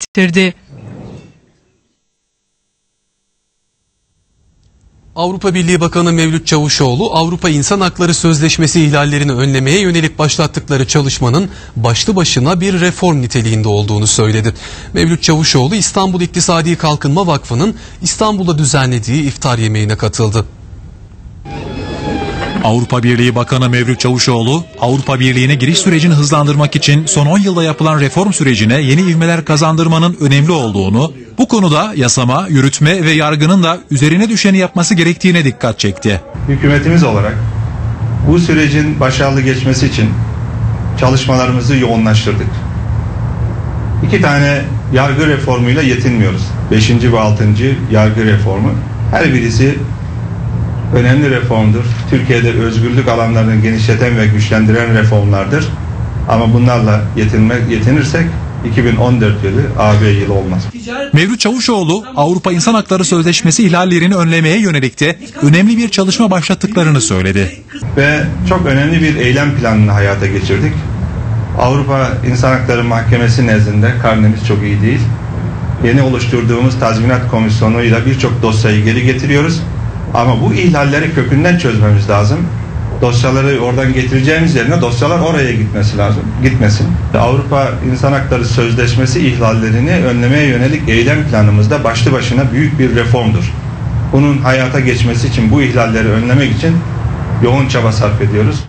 ettirdi. Avrupa Birliği Bakanı Mevlüt Çavuşoğlu, Avrupa İnsan Hakları Sözleşmesi ihlallerini önlemeye yönelik başlattıkları çalışmanın başlı başına bir reform niteliğinde olduğunu söyledi. Mevlüt Çavuşoğlu, İstanbul İktisadi Kalkınma Vakfı'nın İstanbul'da düzenlediği iftar yemeğine katıldı. Avrupa Birliği Bakanı Mevlüt Çavuşoğlu, Avrupa Birliği'ne giriş sürecini hızlandırmak için son 10 yılda yapılan reform sürecine yeni ivmeler kazandırmanın önemli olduğunu, bu konuda yasama, yürütme ve yargının da üzerine düşeni yapması gerektiğine dikkat çekti. hükümetimiz olarak bu sürecin başarılı geçmesi için çalışmalarımızı yoğunlaştırdık. İki tane yargı reformuyla yetinmiyoruz. Beşinci ve altıncı yargı reformu. Her birisi önemli reformdur. Türkiye'de özgürlük alanlarını genişleten ve güçlendiren reformlardır. Ama bunlarla yetinmek, yetinirsek 2014 yılı AB yılı olmaz. Mevlüt Çavuşoğlu, Avrupa İnsan Hakları Sözleşmesi ihlallerini önlemeye yönelik de önemli bir çalışma başlattıklarını söyledi. ve çok önemli bir eylem planını hayata geçirdik. Avrupa İnsan Hakları Mahkemesi nezdinde karnemiz çok iyi değil. Yeni oluşturduğumuz tazminat komisyonuyla birçok dosyayı geri getiriyoruz. Ama bu ihlalleri kökünden çözmemiz lazım. Dosyaları oradan getireceğimiz yerine dosyalar oraya gitmesi lazım. Gitmesin. Avrupa İnsan Hakları Sözleşmesi ihlallerini önlemeye yönelik eylem planımızda başlı başına büyük bir reformdur. Bunun hayata geçmesi için bu ihlalleri önlemek için yoğun çaba sarf ediyoruz.